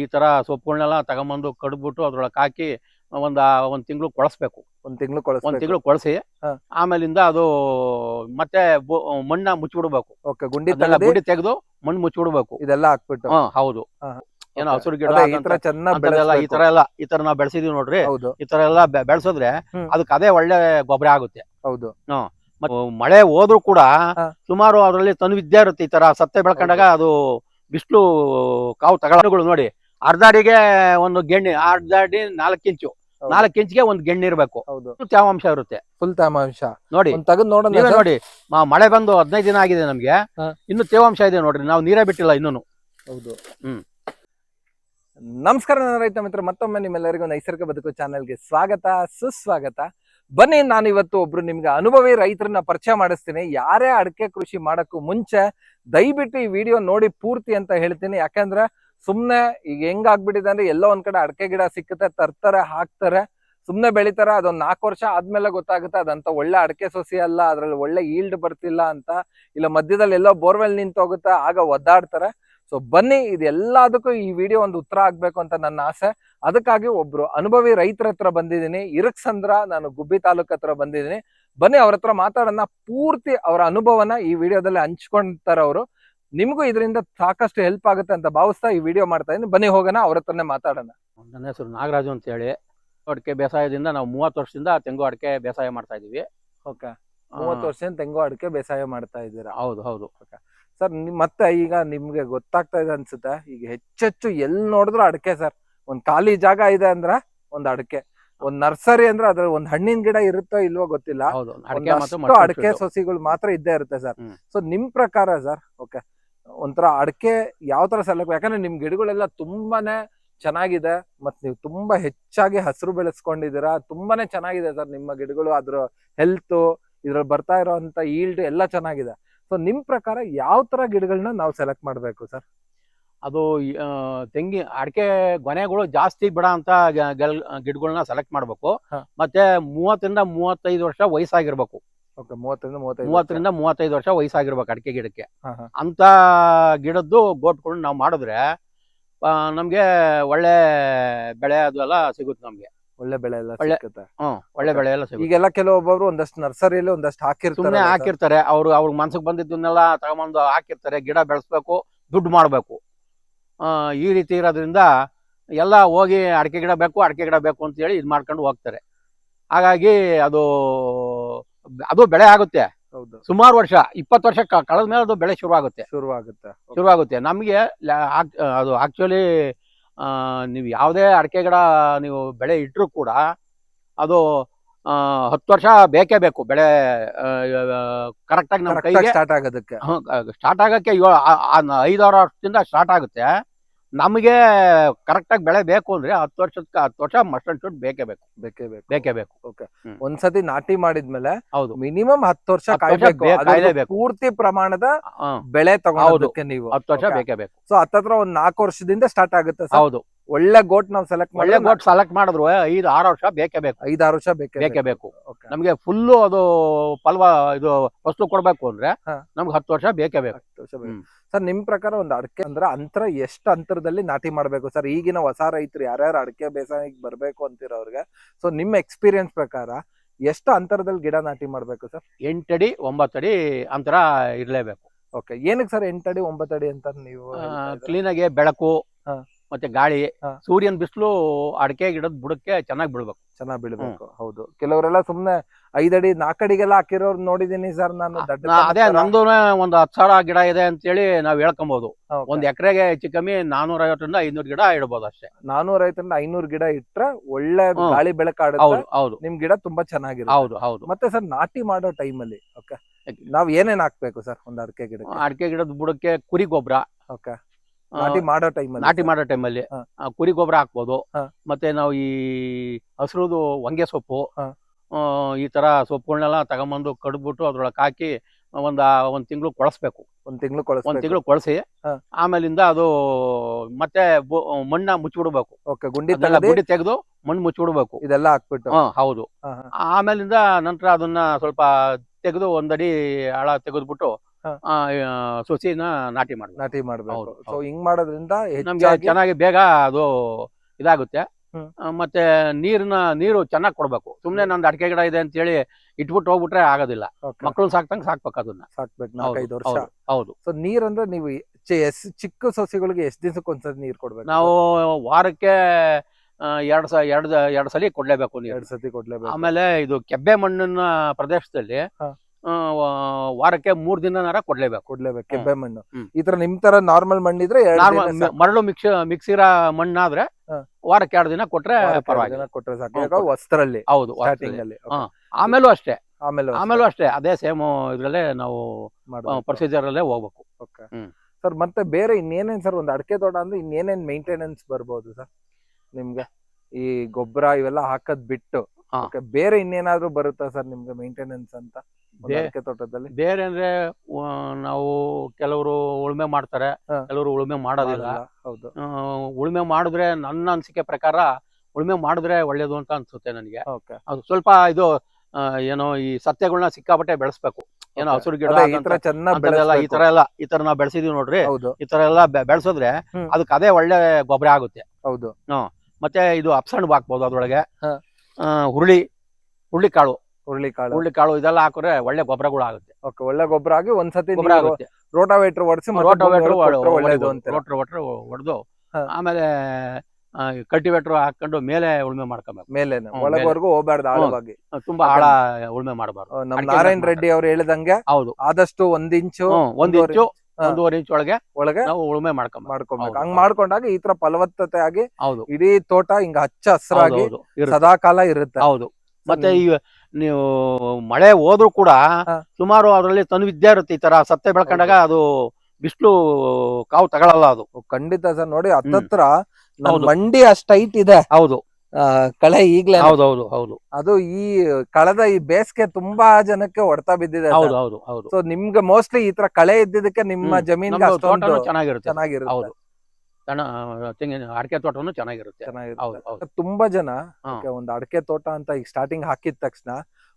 ಈ ತರ ಸೊಪ್ಪುಗಳನ್ನೆಲ್ಲ ತಗೊಂಬಂದು ಕಡ್ಬಿಟ್ಟು ಅದ್ರೊಳಗೆ ಹಾಕಿ ಒಂದ್ ಒಂದ್ ತಿಂಗಳು ಕೊಳಸ್ಬೇಕು. ಒಂದ್ ತಿಂಗಳು ಒಂದ್ ತಿಂಗಳು ಕೊಳಸಿ. ಆಮೇಲಿಂದ ಅದು ಮತ್ತೆ ಮಣ್ಣ ಮುಚ್ಚಿಬಿಡ್ಬೇಕು. ಗುಂಡಿ ಗುಂಡಿ ತೆಗೆದು ಮಣ್ಣು ಮುಚ್ಚಿಬಿಡ್ಬೇಕು. ಇದೆಲ್ಲ ಹಾಕ್ಬಿಟ್ಟು. ಹೌದು. ಏನೋ. ಹಸಿರು ಗಿಡ ಈ ತರ ಎಲ್ಲ ಈ ತರ ನಾವ್ ಬೆಳೆಸಿದೀವಿ ನೋಡ್ರಿ. ಈ ತರ ಎಲ್ಲ ಬೆಳೆಸಿದ್ರೆ. ಅದಕ್ಕೆ ಅದೇ ಒಳ್ಳೆ ಗೊಬ್ಬರ ಆಗುತ್ತೆ. ಹೌದು. ಮಳೆ ಹೋದ್ರು ಕೂಡ ಸುಮಾರು ಅದರಲ್ಲಿ ತನ್ವಿದ್ಯ ವಿದ್ಯೆ ಇರುತ್ತೆ ಈ ತರ ಸತ್ತೆ ಬೆಳ್ಕೊಂಡಾಗ ಅದು ಬಿಸಿಲು ಕಾವು ತಗೊಳ್ಳಗಳು ನೋಡಿ. ಅರ್ಧ ಅಡಿಗೆ ಒಂದು ಗೆಣ್ಣೆ ಅರ್ಧ ಅಡಿ ನಾಲ್ಕು ಇಂಚು. ನಾಲ್ಕು ಇಂಚಿಗೆ ಒಂದು ಗೆಣ್ಣೆ ಇರಬೇಕು. ತೇವಾಂಶ ಇರುತ್ತೆ? ಫುಲ್ ತೇವಾಂಶ. ನೋಡಿ. ತೆಗೆದ್ ನೋಡೋಣ ನೋಡಿ. ಮಳೆ ಬಂದು ಹದಿನೈದು ದಿನ ಆಗಿದೆ ನಮ್ಗೆ. ಇನ್ನು ತೇವಾಂಶ ಇದೆ ನೋಡ್ರಿ. ನಾವು ನೀರೇ ಬಿಟ್ಟಿಲ್ಲ ಇನ್ನೂ ಹೌದು. ಹ್ಮ್. ನಮಸ್ಕಾರ ನನ್ನ ರೈತ ಮಿತ್ರ. ಮತ್ತೊಮ್ಮೆ ನಿಮ್ಮೆಲ್ಲರಿಗೂ ನೈಸರ್ಗಿಕ ಬದುಕು ಚಾನೆಲ್ಗೆ ಸ್ವಾಗತ ಸುಸ್ವಾಗತ. ಬನ್ನಿ ನಾನು ಇವತ್ತು ಒಬ್ರು ನಿಮ್ಗೆ ಅನುಭವಿ ರೈತರನ್ನ ಪರಿಚಯ ಮಾಡಿಸ್ತೀನಿ. ಯಾರೇ ಅಡಿಕೆ ಕೃಷಿ ಮಾಡೋಕ್ಕೂ ಮುಂಚೆ ದಯವಿಟ್ಟು ಈ ವಿಡಿಯೋ ನೋಡಿ ಪೂರ್ತಿ ಅಂತ ಹೇಳ್ತೀನಿ. ಯಾಕಂದ್ರೆ ಸುಮ್ಮನೆ ಈಗ ಹೆಂಗ್ ಆಗ್ಬಿಟ್ಟಿದೆ ಅಂದ್ರೆ ಎಲ್ಲೋ ಒಂದ್ ಕಡೆ ಅಡಿಕೆ ಗಿಡ ಸಿಕ್ಕುತ್ತೆ, ತರ್ತಾರೆ, ಹಾಕ್ತಾರೆ ಸುಮ್ಮನೆ ಬೆಳಿತಾರೆ. ಅದೊಂದು ನಾಲ್ಕು ವರ್ಷ ಆದ್ಮೇಲೆ ಗೊತ್ತಾಗುತ್ತೆ ಅದಂತ ಒಳ್ಳೆ ಅಡಿಕೆ ಸೊಸಿ ಅಲ್ಲ, ಅದ್ರಲ್ಲಿ ಒಳ್ಳೆ ಈಲ್ಡ್ ಬರ್ತಿಲ್ಲ ಅಂತ. ಇಲ್ಲ ಮಧ್ಯದಲ್ಲಿ ಎಲ್ಲೋ ಬೋರ್ವೆಲ್ ನಿಂತೋಗುತ್ತೆ, ಆಗ ಒದ್ದಾಡ್ತಾರೆ. ಸೊ ಬನ್ನಿ ಇದೆಲ್ಲದಕ್ಕೂ ಈ ವಿಡಿಯೋ ಒಂದು ಉತ್ತರ ಆಗ್ಬೇಕು ಅಂತ ನನ್ನ ಆಸೆ. ಅದಕ್ಕಾಗಿ ಒಬ್ರು ಅನುಭವಿ ರೈತರ ಹತ್ರ ಬಂದಿದ್ದೀನಿ. ಇರಕ್ಸಂದ್ರ ನಾನು ಗುಬ್ಬಿ ತಾಲೂಕ್ ಹತ್ರ ಬಂದಿದ್ದೀನಿ. ಬನ್ನಿ ಅವ್ರ ಹತ್ರ ಮಾತಾಡೋಣ ಪೂರ್ತಿ ಅವರ ಅನುಭವನ ಈ ವಿಡಿಯೋದಲ್ಲಿ ಹಂಚ್ಕೊಂತಾರೆ ಅವರು. ನಿಮಗೂ ಇದರಿಂದ ಸಾಕಷ್ಟು ಹೆಲ್ಪ್ ಆಗುತ್ತೆ ಅಂತ ಭಾವಿಸ್ತಾ ಈ ವಿಡಿಯೋ ಮಾಡ್ತಾ ಇದ್ದೀನಿ. ಬನ್ನಿ ಹೋಗೋಣ ಅವ್ರ ಹತ್ರನೇ ಮಾತಾಡೋಣ. ನನ್ನ ಹೆಸರು ನಾಗರಾಜು ಅಂತ ಹೇಳಿ. ಅಡಿಕೆ ಬೇಸಾಯದಿಂದ ನಾವು ಮೂವತ್ತು ವರ್ಷದಿಂದ ತೆಂಗು ಅಡಿಕೆ ಬೇಸಾಯ ಮಾಡ್ತಾ ಇದೀವಿ ಓಕೆ. ಮೂವತ್ತು ವರ್ಷದಿಂದ ತೆಂಗು ಅಡಿಕೆ ಬೇಸಾಯ ಮಾಡ್ತಾ ಇದ್ದೀರಾ? ಹೌದು ಹೌದು. ಸರ್ ಮತ್ತೆ ಈಗ ನಿಮ್ಗೆ ಗೊತ್ತಾಗ್ತಾ ಇದೆ ಅನ್ಸುತ್ತೆ? ಈಗ ಹೆಚ್ಚೆಚ್ಚು ಎಲ್ ನೋಡಿದ್ರು ಅಡಕೆ ಸರ್. ಒಂದ್ ಖಾಲಿ ಜಾಗ ಇದೆ ಅಂದ್ರೆ ಒಂದ್ ಅಡಕೆ. ಒಂದ್ ನರ್ಸರಿ ಅಂದ್ರೆ ಅದ್ರ ಒಂದ್ ಹಣ್ಣಿನ ಗಿಡ ಇರುತ್ತೋ ಇಲ್ವೋ ಗೊತ್ತಿಲ್ಲ. ಅಡಕೆ ಸಸಿಗಳು ಮಾತ್ರ ಇದ್ದೇ ಇರುತ್ತೆ ಸರ್. ಸೊ ನಿಮ್ ಪ್ರಕಾರ ಸರ್ ಓಕೆ. ಒಂಥರ ಅಡಕೆ ಯಾವ ತರ ಸೆಲೆಕ್ಟ್ ಯಾಕಂದ್ರೆ ನಿಮ್ ಗಿಡಗಳೆಲ್ಲ ತುಂಬಾನೇ ಚೆನ್ನಾಗಿದೆ ಮತ್ ನೀವು ತುಂಬಾ ಹೆಚ್ಚಾಗಿ ಹಸಿರು ಬೆಳೆಸ್ಕೊಂಡಿದ್ದೀರಾ ತುಂಬಾನೇ ಚೆನ್ನಾಗಿದೆ ಸರ್ ನಿಮ್ಮ ಗಿಡಗಳು. ಅದ್ರ ಹೆಲ್ತ್ ಇದ್ರಲ್ಲಿ ಬರ್ತಾ ಇರೋಂತ ಈಲ್ಡ್ ಎಲ್ಲ ಚೆನ್ನಾಗಿದೆ. ಸೊ ನಿಮ್ ಪ್ರಕಾರ ಯಾವ ತರ ಗಿಡಗಳನ್ನ ನಾವು ಸೆಲೆಕ್ಟ್ ಮಾಡ್ಬೇಕು ಸರ್ ಅದು ತೆಂಗಿ ಅಡಿಕೆ ಗೊನೆಗಳು ಜಾಸ್ತಿ ಬಿಡ ಅಂತ ಗಿಡಗಳನ್ನ ಸೆಲೆಕ್ಟ್ ಮಾಡ್ಬೇಕು. ಮತ್ತೆ ಮೂವತ್ತರಿಂದ ಮೂವತ್ತೈದು ವರ್ಷ ವಯಸ್ಸಾಗಿರ್ಬೇಕು. ಓಕೆ ಮೂವತ್ತರಿಂದ ಮೂವತ್ತೈದು ವರ್ಷ. ವಯಸ್ಸಾಗಿರ್ಬೇಕು ಅಡಿಕೆ ಗಿಡಕ್ಕೆ. ಅಂತ ಗಿಡದ್ದು ಗೋಟ್ಕೊಂಡು ನಾವು ಮಾಡಿದ್ರೆ ನಮ್ಗೆ ಒಳ್ಳೆ ಬೆಳೆ ಅದೆಲ್ಲ ಸಿಗುತ್ತೆ ನಮ್ಗೆ. ಒಳ್ಳೆ ಬೆಳೆ ಎಲ್ಲ ಒಳ್ಳೆ- ಸಿಕ್ಕುತ್ತೆ. ಹ್ಮ್ ಒಳ್ಳೆ ಬೆಳೆ ಎಲ್ಲ ಸಿಗುತ್ತೆ. ಈಗೆಲ್ಲ ಕೆಲವೊಬ್ಬರು ಒಂದಷ್ಟು ನರ್ಸರಿಯಲ್ಲಿ ಒಂದಷ್ಟು ಹಾಕಿರ್ತಾರೆ ಸುಮ್ನೆ ಹಾಕಿರ್ತಾರೆ. ಅವ್ರು ಅವ್ರ ಮನ್ಸಿಗೆ ಬಂದಿದ್ದನ್ನೆಲ್ಲ ತಗೊಂಬಂದು ಹಾಕಿರ್ತಾರೆ. ಗಿಡ ಬೆಳೆಸ್ಬೇಕು ದುಡ್ಡು ಮಾಡಬೇಕು. ಈ ರೀತಿ ಇರೋದ್ರಿಂದ ಎಲ್ಲ ಹೋಗಿ ಅಡಿಕೆ ಗಿಡ ಬೇಕು ಅಡಿಕೆ ಗಿಡ ಬೇಕು ಅಂತ ಹೇಳಿ ಇದು ಮಾಡ್ಕೊಂಡು ಹೋಗ್ತಾರೆ. ಹಾಗಾಗಿ ಅದು ಅದು ಬೆಳೆ ಆಗುತ್ತೆ. ಹೌದು. ಸುಮಾರು ವರ್ಷ ಇಪ್ಪತ್ತು ವರ್ಷ ಕಳೆದ ಮೇಲೆ ಅದು ಬೆಳೆ ಶುರುವಾಗುತ್ತೆ. ಶುರುವಾಗುತ್ತೆ. ಶುರುವಾಗುತ್ತೆ. ನಮಗೆ ಅದು ಆಕ್ಚುಲಿ ನೀವು ಯಾವುದೇ ಅಡಿಕೆ ಗಿಡ ನೀವು ಬೆಳೆ ಇಟ್ಟರು ಕೂಡ ಅದು ಆ, ಹತ್ತು ವರ್ಷ ಬೇಕೇ ಬೇಕು. ಬೆಳೆ ಕರೆಕ್ಟಾಗಿ ನಮ್ಮ ಕೈಗೆ ಸ್ಟಾರ್ಟ್ ಆಗೋದಕ್ಕೆ. ಸ್ಟಾರ್ಟ್ ಆಗಕ್ಕೆ ಆ- ಆ ಐದಾರು ವರ್ಷದಿಂದ ಸ್ಟಾರ್ಟ್ ಆಗುತ್ತೆ. ನಮಗೆ ಕರೆಕ್ಟಾಗಿ ಬೆಳೆ ಬೇಕು ಅಂದ್ರೆ ಹತ್ತು ವರ್ಷಕ್ಕೆ ಹತ್ತು ವರ್ಷ ಮಸ್ಟನ್ ಶೂಟ್ ಬೇಕೇ ಬೇಕು. ಬೇಕೇ ಬೇಕು. ಬೇಕೇ ಬೇಕು. ಒಂದ್ಸತಿ ನಾಟಿ ಮಾಡಿದ್ಮೇಲೆ ಹೌದು. ಮಿನಿಮಮ್ ಹತ್ತು ವರ್ಷ ಹತ್ತು ವರ್ಷ ಕಾಯ್ಬೇಕು. ಬೇ- ಅದ್ರದ್ದು ಕಾಯ್ಲೇಬೇಕು. ಪೂರ್ತಿ ಪ್ರಮಾಣದ ಹ, ಬೆಳೆ ತಗೊಳೋದಕ್ಕೆ ನೀವು. ಹತ್ತು ವರ್ಷ ಬೇಕೇ ಬೇಕು. ಸೊ ಹತ್ತತ್ರ ಒಂದ್ ನಾಲ್ಕು ವರ್ಷದಿಂದ ಸ್ಟಾರ್ಟ್ ಆಗುತ್ತೆ. ಹೌದು. ಒಳ್ಳೆ ಗೋಟ್ ನಾವು ಸೆಲೆಕ್ಟ್ ಒಳ್ಳೆ ಗೋಟ್ ಸೆಲೆಕ್ಟ್ ಮಾಡಿದ್ರು ಐದು ಆರು ವರ್ಷ ಬೇಕೇ ಬೇಕು. ಐದಾರು ವರ್ಷ ಬೇಕೇ ಬೇಕೇ. ಬೇಕು ನಮ್ಗೆ ಫುಲ್ಲು ಅದು ಫಲ್ವ ಇದು ವಸ್ತು ಕೊಡ್ಬೇಕು ಅಂದ್ರೆ. ನಮ್ಗೆ ಹತ್ತು ವರ್ಷ ಬೇಕೇ ಬೇಕು. ಹತ್ತು ವರ್ಷ ಬೇಕು. ಸರ್ ನಿಮ್ ಪ್ರಕಾರ ಒಂದು ಅಡಕೆ ಅಂದ್ರೆ ಅಂತರ ಎಷ್ಟು ಅಂತರದಲ್ಲಿ ನಾಟಿ ಮಾಡ್ಬೇಕು? ಸರ್ ಈಗಿನ ಹೊಸ ರೈತರು ಯಾರ್ಯಾರು ಅಡಿಕೆ ಬೇಸಾಯಕ್ಕೆ ಬರ್ಬೇಕು ಅಂತಿರೋರ್ಗೆ ಸೊ ನಿಮ್ಮ ಎಕ್ಸ್ಪೀರಿಯನ್ಸ್ ಪ್ರಕಾರ ಎಷ್ಟು ಅಂತರದಲ್ಲಿ ಗಿಡ ನಾಟಿ ಮಾಡ್ಬೇಕು ಸರ್? ಎಂಟಡಿ ಒಂಬತ್ತಡಿ ಅಂತರ ಇರ್ಲೇಬೇಕು. ಓಕೆ ಏನಕ್ಕೆ ಸರ್ ಎಂಟಡಿ ಒಂಬತ್ತಡಿ ಅಂತ ನೀವು ಕ್ಲೀನಾಗೆ ಬೆಳಕು ಹಾ. ಮತ್ತೆ ಗಾಳಿ ಹಾ. ಸೂರ್ಯನ ಬಿಸಿಲು ಅಡಕೆ ಗಿಡದ ಬುಡಕ್ಕೆ ಚೆನ್ನಾಗಿ ಬೀಳ್ಬೇಕು. ಚೆನ್ನಾಗಿ ಬೀಳ್ಬೇಕು ಹೌದು. ಕೆಲವರೆಲ್ಲ ಸುಮ್ನೆ ಐದಡಿ ನಾಲ್ಕಡಿಗೆಲ್ಲ ಹಾಕಿರೋರ್ ನೋಡಿದೀನಿ ಸರ್ ನಾನು ದಡ್ಡ ನಾ- ಅದೇ ತರ. ನಂದು ಒಂದು ಹತ್ತು ಸಾವಿರ ಗಿಡ ಇದೆ ಅಂತೇಳಿ ನಾವ್ ಹೇಳ್ಕೊಬಹುದು Okay. ಒಂದ್ ಎಕರೆಗೆ ಹೆಚ್ಚು ಕಮ್ಮಿ ನಾನೂರ ಐವತ್ತರಿಂದ ಐನೂರು ಗಿಡ ಇಡಬಹುದು ಅಷ್ಟೇ. ನಾನೂರ ಐವತ್ತರಿಂದ ಐನೂರು ಗಿಡ ಇಟ್ರೆ ಒಳ್ಳೆ ಹ್ಮ್. ಗಾಳಿ ಬೆಳಕಾಡುತ್ತೆ ಹೌದು ಹೌದು. ನಿಮ್ ಗಿಡ ತುಂಬಾ ಚೆನ್ನಾಗಿರುತ್ತೆ. ಹೌದು ಹೌದು. ಮತ್ತೆ ಸರ್ ನಾಟಿ ಮಾಡೋ ಟೈಮಲ್ಲಿ ಓಕೆ? ನಾವ್ ಏನೇನ್ ಹಾಕ್ಬೇಕು ಸರ್ ಒಂದ್ ಅಡಕೆ ಗಿಡ ಅಡಕೆ ಗಿಡದ ಬುಡಕ್ಕೆ ಕುರಿ ಗೊಬ್ಬರ ಓಕೆ. ನಾಟಿ ಮಾಡೋ ಟೈಮಲ್ಲಿ ನಾಟಿ ಮಾಡೋ ಟೈಮಲ್ಲಿ ಹಾ. ಕುರಿ ಗೊಬ್ಬರ ಹಾಕ್ಬೋದು ಹಾ. ಮತ್ತೆ ನಾವು ಈ ಹಸಿರುದು ಹೊಂಗೆ ಸೊಪ್ಪು ಹಾ. ಆ, ಈ ತರ ಸೊಪ್ಪುಗಳನ್ನೆಲ್ಲ ತಗೊಂಬಂದು ಕಡ್ಬಿಟ್ಟು ಅದ್ರೊಳಗೆ ಹಾಕಿ ಒಂದ್ ಒಂದ್ ತಿಂಗಳು ಕೊಳಸ್ಬೇಕು ಒಂದ್ ತಿಂಗಳು ಒಂದ್ ಕೊಳಸ್ಬೇಕು ತಿಂಗಳು ಕೊಳಸಿ ಹಾ. ಆಮೇಲಿಂದ ಅದು ಮತ್ತೆ ಬೊ- ಮಣ್ಣ ಮುಚ್ಚಿಬಿಡ್ಬೇಕು ಓಕೆ ಗುಂಡಿ ತೆಗ್ದಿ ಗುಡಿ ತೆಗೆದು ಮಣ್ಣು ಮುಚ್ಚಿಬಿಡ್ಬೇಕು ಇದೆಲ್ಲ ಹಾಕ್ಬಿಟ್ಟು ಹಾ ಹೌದು ಹಾ, ಹಾ. ಆಮೇಲಿಂದ ನಂತರ ಅದನ್ನ ಸ್ವಲ್ಪ ತೆಗೆದು ಒಂದಡಿ ಆಳ ತೆಗೆದ್ಬಿಟ್ಟು ಸಸಿನ ನಾಟಿ ಮಾಡ್ಬೇಕು. ನಾಟಿ ಮಾಡಬೇಕು. ಹೌದು, ಸೊ ಹೌದು. ಹಿಂಗ್ ಮಾಡೋದ್ರಿಂದ ನಮ್ಗೆ ಹೆಚ್ಚಾಗಿ ಚೆನ್ನಾಗಿ ಬೇಗ ಅದು ಇದಾಗುತ್ತೆ. ಹ್ಮ್. ಆ, ಮತ್ತೆ ನೀರ್ನ ನೀರು ಚೆನ್ನಾಗಿ ಕೊಡ್ಬೇಕು. ಸುಮ್ನೆ ನಂದು ಅಡಿಕೆ ಗಿಡ ಇದೆ ಅಂತ ಹೇಳಿ ಇಟ್ಬಿಟ್ಟು ಹೋಗ್ಬಿಟ್ರೆ ಆಗೋದಿಲ್ಲ. Okay, ಮಕ್ಕಳು ಸಾಕ್ತಂಗ್ ಸಾಕ್ಬೇಕು ಅದನ್ನ. ಸಾಕ್ಬೇಕು. ಹೌದು, ನಾಲ್ಕೈದು ವರ್ಷ. ಹೌದು, ಹೌದು. ಸೊ ನೀರ್ ಅಂದ್ರೆ ನೀವು ಚಿ- ಎಸ್ ಚಿಕ್ಕ ಸಸಿಗಳಿಗೆ ಎಷ್ಟು ದಿವಸಕ್ಕೆ ಒಂದ್ಸತಿ ನೀರ್ ಕೊಡ್ಬೇಕು? ನಾವು ವಾರಕ್ಕೆ ಆ, ಎರಡ್ ಸ ಎರಡ್ ಎರಡ್ ಸಲ ಕೊಡ್ಲೇಬೇಕು ನೀರು. ಎರಡ್ ಸತಿ ಕೊಡ್ಲೇಬೇಕು. ಆಮೇಲೆ ಇದು ಕೆಬ್ಬೆ ಮಣ್ಣಿನ ಪ್ರದೇಶದಲ್ಲಿ ಹಾ. ವಾರಕ್ಕೆ ಮೂರ್ ದಿನನಾರ ಕೊಡ್ಲೇಬೇಕು ಕೊಡ್ಲೇಬೇಕು ಕೆಬ್ಬೆ ಮಣ್ಣು ಹ್ಮ್. ಈ ತರ ನಿಮ್ ತರ ನಾರ್ಮಲ್ ಮಣ್ಣಿದ್ರೆ ಎರಡ್ ನಾರ್ಮಲ್ ದಿನ ಸಾಕು. ಮರಳು ಮಿಕ್ಸ್ ಮಿಕ್ಸಿರ ಮಣ್ಣಾದ್ರೆ ಹಾ. ವಾರಕ್ಕೆ ಎರಡು ದಿನ ಕೊಟ್ರೆ ವಾರಕ್ಕೆ ಎರಡ್ ಪರವಾಗಿಲ್ಲ ದಿನ ಕೊಟ್ರೆ ಸಾಕು ವಸ್ತ್ರಲ್ಲಿ ಹೌದು ಸ್ಟಾರ್ಟಿಂಗ್. ಅಲ್ಲಿ. ಆಮೇಲೂ ಅಷ್ಟೇ ಆಮೇಲೆ ಆಮೇಲೂ ಅಷ್ಟೇ ಅದೇ ಸೇಮ್ ಇದ್ರಲ್ಲೇ ನಾವು. ಪ್ರೊಸೀಜರ್ ಅಲ್ಲೇ ಹೋಗ್ಬೇಕು. ಹ್ಮ್. ಸರ್ ಮತ್ತೆ ಬೇರೆ ಇನ್ನೇನೇನ್ ಸರ್ ಒಂದು ಅಡಕೆ ತೋಟ ಅಂದ್ರೆ ಇನ್ನೇನೇನ್ ಮೇಂಟೆನೆನ್ಸ್ ಬರ್ಬೋದು ಸರ್ ನಿಮ್ಗೆ ಈ ಗೊಬ್ಬರ ಇವೆಲ್ಲ ಹಾಕದ್ ಬಿಟ್ಟು ಹಾ. Okay, ಬೇರೆ ಇನ್ನೇನಾದ್ರೂ ಬರುತ್ತಾ ಸರ್ ನಿಮ್ಗೆ ಮೇಂಟೆನೆನ್ಸ್ ಅಂತ? ಒಂದು ಬೇ- ಅಡಕೆ ತೋಟದಲ್ಲಿ? ಬೇರೆ ಅಂದ್ರೆ ಆ, ನಾವು ಕೆಲವರು ಉಳುಮೆ ಮಾಡ್ತಾರೆ. ಹಾ. ಕೆಲವರು ಉಳುಮೆ ಮಾಡೋದಿಲ್ಲ. ಮಾಡಲ್ಲ. ಹೌದು. ಆ, ಉಳುಮೆ ಮಾಡಿದ್ರೆ ನನ್ನ ಅನಿಸಿಕೆ ಪ್ರಕಾರ ಉಳುಮೆ ಮಾಡಿದ್ರೆ ಒಳ್ಳೇದು ಅಂತ ಅನ್ಸುತ್ತೆ ನನಗೆ. ಓಕೆ. ಅದು ಸ್ವಲ್ಪ ಇದು ಆ, ಏನೋ ಈ ಸತ್ಯಗಳನ್ನ ಸಿಕ್ಕಾಪಟ್ಟೆ ಬೆಳೆಸ್ಬೇಕು. ಏನೋ ಹಸಿರು ಗಿಡ ಈ ತರ ಚೆನ್ನಾಗಿ ಈ ತರ ಎಲ್ಲ ಈ ತರ ನಾವು ಬೆಳೆಸಿದೀವಿ ನೋಡ್ರಿ. ಹೌದು. ಈ ತರ ಎಲ್ಲ ಬೆ- ಬೆಳೆಸಿದ್ರೆ ಹ್ಮ್. ಅದಕ್ಕೆ ಅದೇ ಒಳ್ಳೆ ಗೊಬ್ಬರ ಆಗುತ್ತೆ. ಹೌದು. ಮತ್ತೆ ಇದು ಅಪ್ಸಣ್ ಹಾಕ್ಬೋದು ಅದ್ರೊಳಗೆ. ಹಾ. ಆ, ಹುರುಳಿ ಹುರುಳಿ ಕಾಳು ಹುರುಳಿಕಾಳು ಹುರುಳಿ ಕಾಳು ಇದೆಲ್ಲ ಹಾಕಿದ್ರೆ ಒಳ್ಳೆ ಗೊಬ್ಬರಗಳು ಆಗುತ್ತೆ. ಓಕೆ ಒಳ್ಳೆ ಗೊಬ್ಬರ ಆಗಿ ಒಂದ್ಸತಿ ಗೊಬ್ಬರ ಆಗುತ್ತೆ. ರೋಟಾವೇಟರ್ ಹೊಡಿಸಿ ರೋಟೋವೇಟ್ರು ಒಳ್ಳೇದು ಅಂತ ರೋಟೋವೇಟ್ರು ಹೊಡೆದು ಹಾ. ಆಮೇಲೆ ಕಲ್ಟಿವೇಟರ್ ಹಾಕೊಂಡು ಮೇಲೆ ಉಳ್ಮೆ ಮಾಡ್ಕೋಬೇಕು. ಮೇಲೆ. ಒಳಗವರೆಗೂ ಹೋಗ್ಬಾರ್ದು ಆಳವಾಗಿ. ತುಂಬಾ ಆಳ ಉಳ್ಮೆ ಮಾಡಬಾರ್ದು. ನಮ್ ನಾರಾಯಣ್ ರೆಡ್ಡಿ ಅವ್ರು ಹೇಳಿದಂಗೆ ಹೌದು. ಆದಷ್ಟು ಒಂದ್ ಇಂಚು ಒಂದ್ ಇಂಚು. ಒಂದೂವರೆ ಇಂಚ್ ಒಳಗೆ ಒಳಗೆ ನಾವು ಉಳುಮೆ ಮಾಡ್ಕೊಂಡ್ ಮಾಡ್ಕೊಬೇಕು. ಹಂಗ್ ಮಾಡ್ಕೊಂಡಾಗ ಈ ತರ ಫಲವತ್ತತೆ ಆಗಿ ಹೌದು. ಇಡೀ ತೋಟ ಹಿಂಗ ಹಚ್ಚ ಹಸಿರಾಗಿ. ಸದಾ ಕಾಲ ಇರುತ್ತೆ. ಹೌದು. ಮತ್ತೆ ಈ ನೀವು ಮಳೆ ಹೋದ್ರು ಕೂಡ ಸುಮಾರು ಅದರಲ್ಲಿ ತನ್ ವಿದ್ಯೆ ಇರುತ್ತೆ ಈ ತರ ಸತ್ತೆ ಬೆಳ್ಕೊಂಡಾಗ ಅದು ಬಿಸಿಲು ಕಾವು ತಗೊಳಲ್ಲ ಅದು. ಖಂಡಿತ ಸರ್. ನೋಡಿ ಹತ್ತತ್ರ. ಮಂಡಿ ಅಷ್ಟು ಹೈಟ್ ಇದೆ. ಹೌದು. ಕಳೆ ಈಗಲೇ ಹೌದು ಹೌದು ಅದು ಈ ಕಳೆದ ಈ ಬೇಸಿಗೆ ತುಂಬಾ ಜನಕ್ಕೆ ಹೊಡ್ತಾ ಬಿದ್ದಿದೆ ಹೌದು ಹೌದು ಹೌದು. ಸೊ ನಿಮ್ಗೆ ಮೋಸ್ಟ್ಲಿ ಈ ತರ ಕಳೆ ಇದ್ದಿದ್ದಕ್ಕೆ ನಿಮ್ಮ ಜಮೀನ್ ಚೆನ್ನಾಗಿರುತ್ತೆ. ಚೆನ್ನಾಗಿರುತ್ತೆ. ಹೌದು. ತೆಂಗಿನ ಅಡಿಕೆ ತೋಟನು ಚೆನ್ನಾಗಿರುತ್ತೆ. ಚೆನ್ನಾಗಿರುತ್ತೆ. ತುಂಬಾ ಜನ ಒಂದ್ ಅಡಕೆ ತೋಟ ಅಂತ ಈಗ ಸ್ಟಾರ್ಟಿಂಗ್ ಹಾಕಿದ ತಕ್ಷಣ